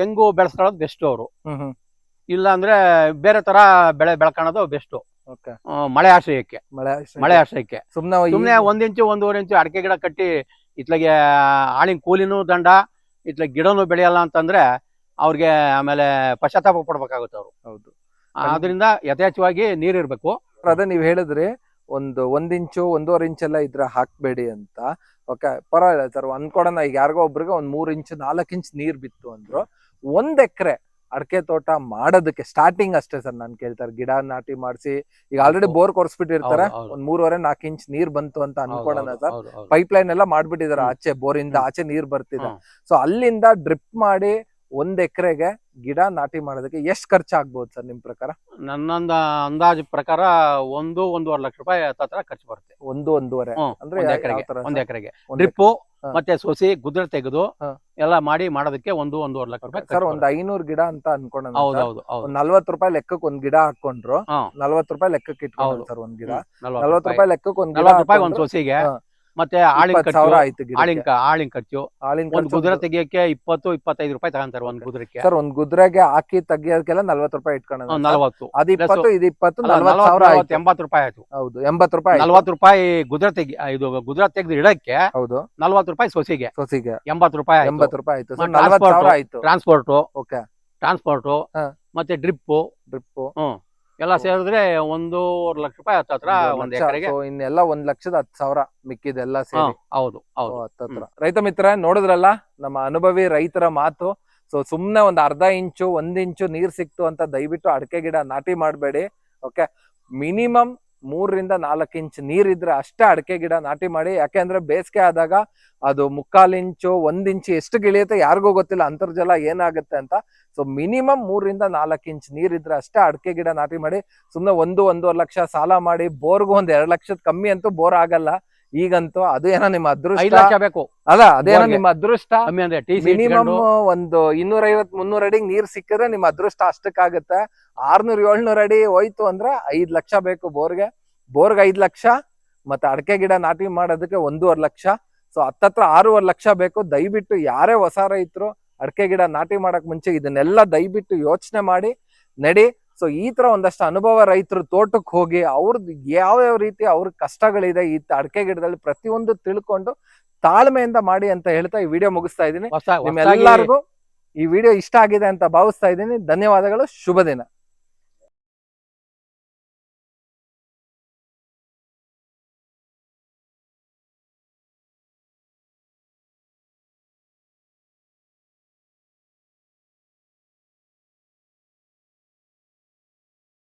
ತೆಂಗು ಬೆಳೆಸ್ಕೊಳ್ಳೋದು ಬೆಸ್ಟ್ ಅವರು. ಇಲ್ಲ ಅಂದ್ರೆ ಬೇರೆ ತರ ಬೆಳೆ ಬೆಳ್ಕೊಳ್ಳೋದು ಬೆಸ್ಟ್ ಮಳೆ ಆಶ್ರಯಕ್ಕೆ. ಮಳೆ ಮಳೆ ಆಶ್ರಯಕ್ಕೆ. ಸುಮ್ನೆ ಸುಮ್ನೆ ಒಂದ್ ಇಂಚು ಒಂದೂವರೆ ಇಂಚು ಅಡಿಕೆ ಗಿಡ ಕಟ್ಟಿ ಇತ್ಲಾಗೆ ಆಳಿನ ಕೂಲಿನೂ ದಂಡ ಇತ್ಲಾಗ ಗಿಡನೂ ಬೆಳೆಯಲ್ಲ ಅಂತಂದ್ರೆ ಅವ್ರಿಗೆ ಆಮೇಲೆ ಪಶ್ಚಾತ್ತಾಪ ಪಡ್ಬೇಕಾಗುತ್ತೆ ಅವರು. ಹೌದು. ಆದ್ರಿಂದ ಯಥೇಚ್ಛವಾಗಿ ನೀರಿರ್ಬೇಕು ಅದೇ ನೀವ್ ಹೇಳಿದ್ರಿ ಒಂದು ಒಂದ್ ಇಂಚು ಒಂದೂವರೆ ಇಂಚ್ ಎಲ್ಲ ಇದ್ರೆ ಹಾಕ್ಬೇಡಿ ಅಂತ. ಓಕೆ ಪರವಾಗಿಲ್ಲ ಸರ್ ಅನ್ಕೊಡೋಣ ಈಗ ಯಾರಿಗೋ ಒಬ್ರಿಗೆ ಒಂದ್ ಮೂರ್ ಇಂಚು ನಾಲ್ಕು ಇಂಚ್ ನೀರ್ ಬಿತ್ತು ಅಂದ್ರು ಒಂದ್ ಎಕರೆ ಅಡಕೆ ತೋಟ ಮಾಡೋದಕ್ಕೆ ಸ್ಟಾರ್ಟಿಂಗ್ ಅಷ್ಟೇ ಸರ್ ನಾನು ಕೇಳ್ತಾರೆ ಗಿಡ ನಾಟಿ ಮಾಡಿಸಿ ಈಗ ಆಲ್ರೆಡಿ ಬೋರ್ ಕೊರ್ಸ್ಬಿಟ್ಟಿರ್ತಾರೆ. ಒಂದ್ ಮೂರುವರೆ ನಾಲ್ಕು ಇಂಚ್ ನೀರ್ ಬಂತು ಅಂತ ಅನ್ಕೊಳ್ಳೋಣ ಸರ್. ಪೈಪ್ ಲೈನ್ ಎಲ್ಲ ಮಾಡ್ಬಿಟ್ಟಿದಾರೆ. ಆಚೆ ಬೋರಿಂದ. ಆಚೆ ನೀರ್ ಬರ್ತಿದೆ ಸೊ ಅಲ್ಲಿಂದ ಡ್ರಿಪ್ ಮಾಡಿ ಒಂದ್ ಎಕರೆಗೆ ಗಿಡ ನಾಟಿ ಮಾಡೋದಕ್ಕೆ ಎಷ್ಟ್ ಖರ್ಚಾಗ್ಬೋದು ಸರ್ ನಿಮ್ ಪ್ರಕಾರ ನನ್ನೊಂದ ಅಂದಾಜು ಪ್ರಕಾರ ಒಂದು ಒಂದೂವರೆ ಲಕ್ಷ ರೂಪಾಯಿ ಹತ್ರ ಖರ್ಚು ಬರುತ್ತೆ ಒಂದು ಒಂದೂವರೆ ಹ್ಮ್, ಅಂದ್ರೆ ಒಂದ್ ಯಾವ- ಎಕರೆಗೆ ಯಾವ ತರ ಒಂದ್ ಎಕರೆಗೆ ಒಂದ್ ಡ್ರಿಪ್ಪು ಹಾ. ಮತ್ತೆ ಸೊಸಿ ಗುದ್ರೆ ತೆಗೆದು ಹಾ. ಎಲ್ಲ ಮಾಡಿ ಮಾಡೋದಕ್ಕೆ ಒಂದು ಒಂದೂವರೆ ಲಕ್ಷ ರೂಪಾಯಿ ಸರ್ ಖರ್ಚು ಒಂದ್ ಬರುತ್ತೆ. ಐನೂರು ಗಿಡ ಅಂತ ಅನ್ಕೊಂಡ ಹೌದು ಹೌದು ಹೌದು ಒಂದ್ ನಲ್ವತ್ ರೂಪಾಯಿ ಲೆಕ್ಕಕ್ಕೆ ಒಂದ್ ಗಿಡ ಹಾಕೊಂಡ್ರು ಹಾ. ನಲ್ವತ್ ರೂಪಾಯಿ ಲೆಕ್ಕಕ್ಕೆ ಇಟ್ಕೊಂಡು ಹೌದು. ಸರ್ ಒಂದ್ ಗಿಡ ಹ್ಮ್, ನಲ್ವತ್ತು ನಲ್ವತ್ ರೂಪಾಯಿ ಲೆಕ್ಕಕ್ಕೆ ಒಂದ್ ಗಿಡ ನಲ್ವತ್ತು ರೂಪಾಯಿ ಒಂದ್ ಹಾಕೊಂಡ್ರು, ಸೊಸಿಗೆ ಹಾ. ಮತ್ತೆ ಆಳಿನ ಖರ್ಚು ಆಳಿನ ಆಳಿನ ಖರ್ಚು. ಒಂದ್ ಕುದುರೆ ತೆಗಿಯಕ್ಕೆ ಇಪ್ಪತ್ತು ಇಪ್ಪತ್ತೈದು ರೂಪಾಯಿ ತಗೊಂತಾರೆ ಒಂದ್ ಗುದ್ರಕ್ಕೆ. ಸರ್ ಒಂದ್ ಗುದ್ರೆಗೆ ಹಾಕಿ ತೆಗಿಯೋದಕ್ಕೆಲ್ಲ ನಲ್ವತ್ ರೂಪಾಯಿ ಇಟ್ಕೊಂಡ್ ನಲವತ್ತು. ಅದು ಇಪ್ಪತ್ತು ಇದು ಇಪ್ಪತ್ತು ಅಲ್ಲ, ನಲ್ವತ್ ನಲವತ್ತು, ಸಾವಿರ ನಲವತ್ತು, ಆಯ್ತು. ಎಂಬತ್ತು ರೂಪಾಯಿ ಆಯ್ತು. ಹೌದು ಎಂಬತ್ ರೂಪಾಯಿ. ನಲ್ವತ್ತು ರೂಪಾಯಿ ಗುದ್ರೆ ತೆಗಿ ಇದು ಗುದ್ರೆ ತೆಗೆದು ಇಡಕ್ಕೆ ಹೌದು. ನಲ್ವತ್ತು ರೂಪಾಯಿ ಸೊಸಿಗೆ. ಸೊಸಿಗೆ. ಎಂಬತ್ತು ರೂಪಾಯಿ ಆಯ್ತು. ಎಂಬತ್ ರೂಪಾಯಿ ಆಯ್ತು. ಮತ್ತೆ ನಲ್ವತ್ ಸಾವಿರ. ಆಯ್ತು. Transport okay. ಟ್ರಾನ್ಸ್ಪೋರ್ಟ್ ಮತ್ತೆ ಡ್ರಿಪ್ ಡ್ರಿಪ್ ಹ್ಮ್. ಎಲ್ಲ ಸೇರಿದ್ರೆ ಒಂದೂವರೆ ಲಕ್ಷ ರೂಪಾಯಿ ಹತ್ತತ್ರ ಒಂದ್ ಎಕರೆಗೆ. ಇನ್ನೆಲ್ಲ ಒಂದ್ ಲಕ್ಷದ ಹತ್ತು ಸಾವಿರ ಮಿಕ್ಕಿದೆಲ್ಲ ಸೇರಿ. ಹೌದು ಹೌದು. ಹತ್ತತ್ರ. ರೈತ ಮಿತ್ರ ನೋಡಿದ್ರಲ್ಲ ನಮ್ಮ ಅನುಭವಿ ರೈತರ ಮಾತು ಸೊ ಸುಮ್ನೆ ಒಂದ್ ಅರ್ಧ ಇಂಚು ಒಂದ್ ಇಂಚು ನೀರ್ ಸಿಕ್ತು ಅಂತ ದಯವಿಟ್ಟು ಅಡಕೆ ಗಿಡ ನಾಟಿ ಮಾಡಬೇಡಿ ಓಕೆ ಮಿನಿಮಮ್ ಮೂರರಿಂದ ನಾಲ್ಕು ಇಂಚ್ ನೀರಿದ್ರೆ ಅಷ್ಟೇ ಅಡಕೆ ಗಿಡ ನಾಟಿ ಮಾಡಿ. ಯಾಕೆಂದ್ರೆ ಬೇಸಿಗೆ ಆದಾಗ ಅದು ಮುಕ್ಕಾಲ್ ಇಂಚು, ಒಂದ್ ಇಂಚು ಎಷ್ಟು ಗಿಳಿಯುತ್ತೆ ಯಾರಿಗೂ ಗೊತ್ತಿಲ್ಲ, ಅಂತರ್ಜಲ ಏನಾಗುತ್ತೆ ಅಂತ. ಸೊ ಮಿನಿಮಮ್ ಮೂರರಿಂದ ನಾಲ್ಕು ಇಂಚ್ ನೀರಿದ್ರೆ ಅಷ್ಟೇ ಅಡಕೆ ಗಿಡ ನಾಟಿ ಮಾಡಿ. ಸುಮ್ಮನೆ ಒಂದು, ಒಂದೂವರೆ ಲಕ್ಷ ಸಾಲ ಮಾಡಿ. ಬೋರ್ಗೂ ಒಂದ್ ಎರಡು ಲಕ್ಷದ ಕಮ್ಮಿ ಅಂತೂ ಬೋರ್ ಆಗಲ್ಲ. ಈಗಂತೂ ಅದು ಏನೋ ನಿಮ್ಮ ಐದು ಅದೃಷ್ಟ ಬೇಕು. ಅಲ್ಲ ಅದೇನೋ ನಿಮ್ಮ ಅದೃಷ್ಟ. ಕಮ್ಮಿ ಅಂದ್ರೆ ಟಿ ಸಿ ಮಿನಿಮಮ್ ಒಂದು ಇನ್ನೂರ ಐವತ್ ಮುನ್ನೂರ ಅಡಿಗೆ ನೀರ್ ಸಿಕ್ಕಿದ್ರೆ ನಿಮ್ಮ ಅದೃಷ್ಟ ಅಷ್ಟಕ್ಕಾಗತ್ತೆ. ಆರ್ನೂರ್ ಏಳ್ನೂರ್ ಅಡಿ ಹೋಯ್ತು ಅಂದ್ರೆ ಐದ್ ಲಕ್ಷ ಬೇಕು ಬೋರ್ಗೆ. ಬೋರ್ಗೆ ಐದ್ ಲಕ್ಷ ಮತ್ತೆ ಅಡಕೆ ಗಿಡ ನಾಟಿ ಮಾಡೋದಕ್ಕೆ ಒಂದೂವರೆ ಲಕ್ಷ. ಸೊ ಹತ್ತತ್ರ ಆರೂವರೆ ಲಕ್ಷ ಬೇಕು. ದಯವಿಟ್ಟು ಯಾರೇ ಹೊಸ ರೈತರು ಅಡಕೆ ಗಿಡ ನಾಟಿ ಮಾಡಕ್ ಮುಂಚೆ ಇದನ್ನೆಲ್ಲ ದಯವಿಟ್ಟು ಯೋಚನೆ ಮಾಡಿ ನಡಿ ಸೊ ಈ ತರ ಒಂದಷ್ಟು ಅನುಭವ ರೈತರು ತೋಟಕ್ಕೆ ಹೋಗಿ ಅವ್ರದ್ದು ಯಾವ್ಯಾವ ರೀತಿ ಅವ್ರ ಕಷ್ಟಗಳಿದೆ ಈ ಅಡಕೆ ಗಿಡದಲ್ಲಿ ಪ್ರತಿಯೊಂದು ತಿಳ್ಕೊಂಡು ತಾಳ್ಮೆಯಿಂದ ಮಾಡಿ ಅಂತ ಹೇಳ್ತಾ ಈ ವಿಡಿಯೋ ಮುಗಿಸ್ತಾ ಇದ್ದೀನಿ. ನಿಮ್ಮೆಲ್ಲರಿಗೂ ಈ ವಿಡಿಯೋ ಇಷ್ಟ ಆಗಿದೆ ಅಂತ ಭಾವಿಸ್ತಾ ಇದ್ದೀನಿ. ಧನ್ಯವಾದಗಳು. ಶುಭ ದಿನ.